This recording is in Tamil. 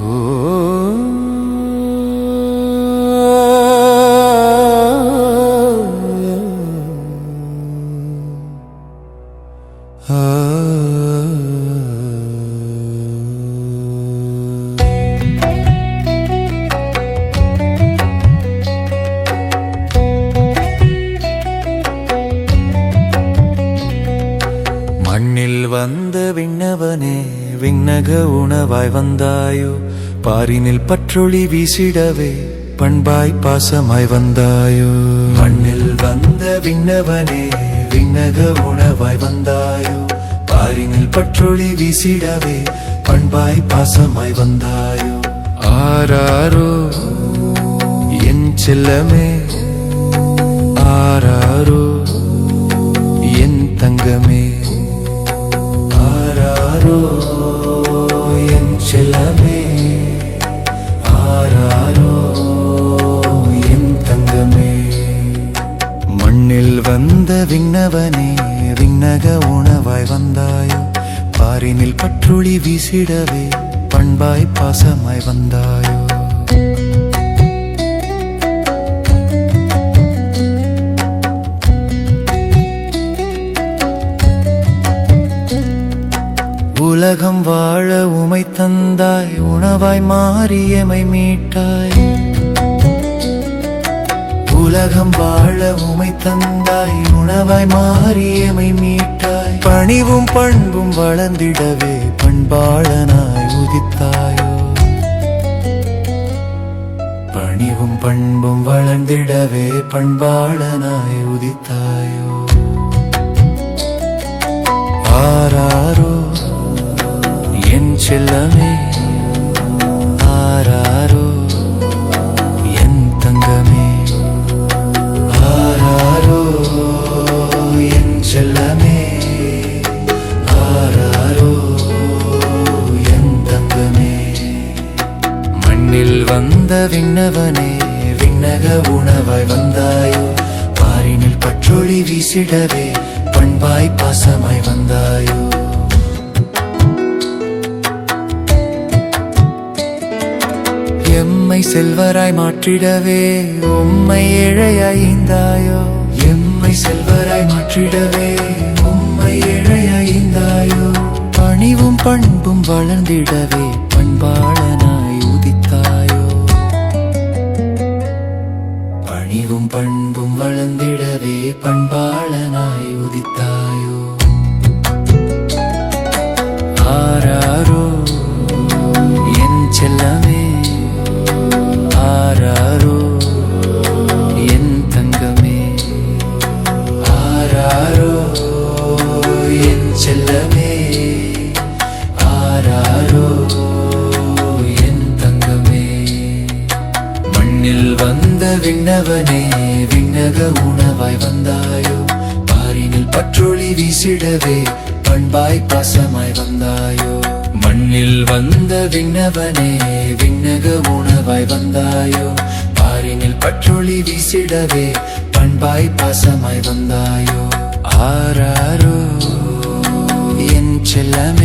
மண்ணில் விண்ணக உணவாய் வந்தாயோ? பாரினில் பற்றொளி வீசிடவே பண்பாய் பாசமாய் வந்தாயோ? மண்ணில் வந்த விண்ணவனே விண்ணக உணவாய் வந்தாயோ? பாரினில் பற்றொளி வீசிடவே பண்பாய் பாசமாய் வந்தாயோ? ஆராரோ என் செல்லமே செல்லமே. ஆராரோ என் தங்கமே. மண்ணில் வந்த விண்ணவனே விண்ணக உணவாய் வந்தாயோ. பாரினில் பற்றுளி வீசிடவே பண்பாய் பாசமாய் வந்தாயோ. உலகம் வாழ உமை தந்தாய் உணவாய் மாறியமை மீட்டாய். உலகம் வாழ உமை தந்தாய் உணவாய் மாறியமை மீட்டாய். பணிவும் பண்பும் வளர்ந்திடவே பண்பாளனாய் உதித்தாயோ. பணிவும் பண்பும் வளர்ந்திடவே பண்பாளனாய் உதித்தாய். என் செல்லமே ஆராரோ என் தங்கமே? ஆராரோ என் செல்லமே? ஆராரோ என் தங்கமே? மண்ணில் வந்த விண்ணவனே விண்ணக உணவாய் வந்தாயோ? பாரினில் பற்றொழி வீசிடவே பண்பாய் பாசமாய் வந்தாயோ? எம்மை செல்வராய் மாற்றிடவே உம்மை ஏழையாய்ந்தாயோ எம்மை செல்வராய் மாற்றிடவே உம்மை ஏழையாய்ந்தாயோ பணிவும் பண்பும் வளர்ந்திடவே பண்பாளனாய் உதித்தாயோ? பணிவும் பண்பும் வளர்ந்திடவே பண்பாளனாய் உதித்தாயோ? விண்ணில் வந்த விண்ணவனே விண்ணக உணவாய் வந்தாயோ? பாரினில் பற்றொளி வீசிடவே பண்பாய் பாசமாய் வந்தாயோ? மண்ணில் வந்த விண்ணவனே விண்ணக உணவாய் வந்தாயோ? பாரினில் பற்றொளி வீசிடவே பண்பாய் பாசமாய் வந்தாயோ? ஆராரோ என் செல்லமே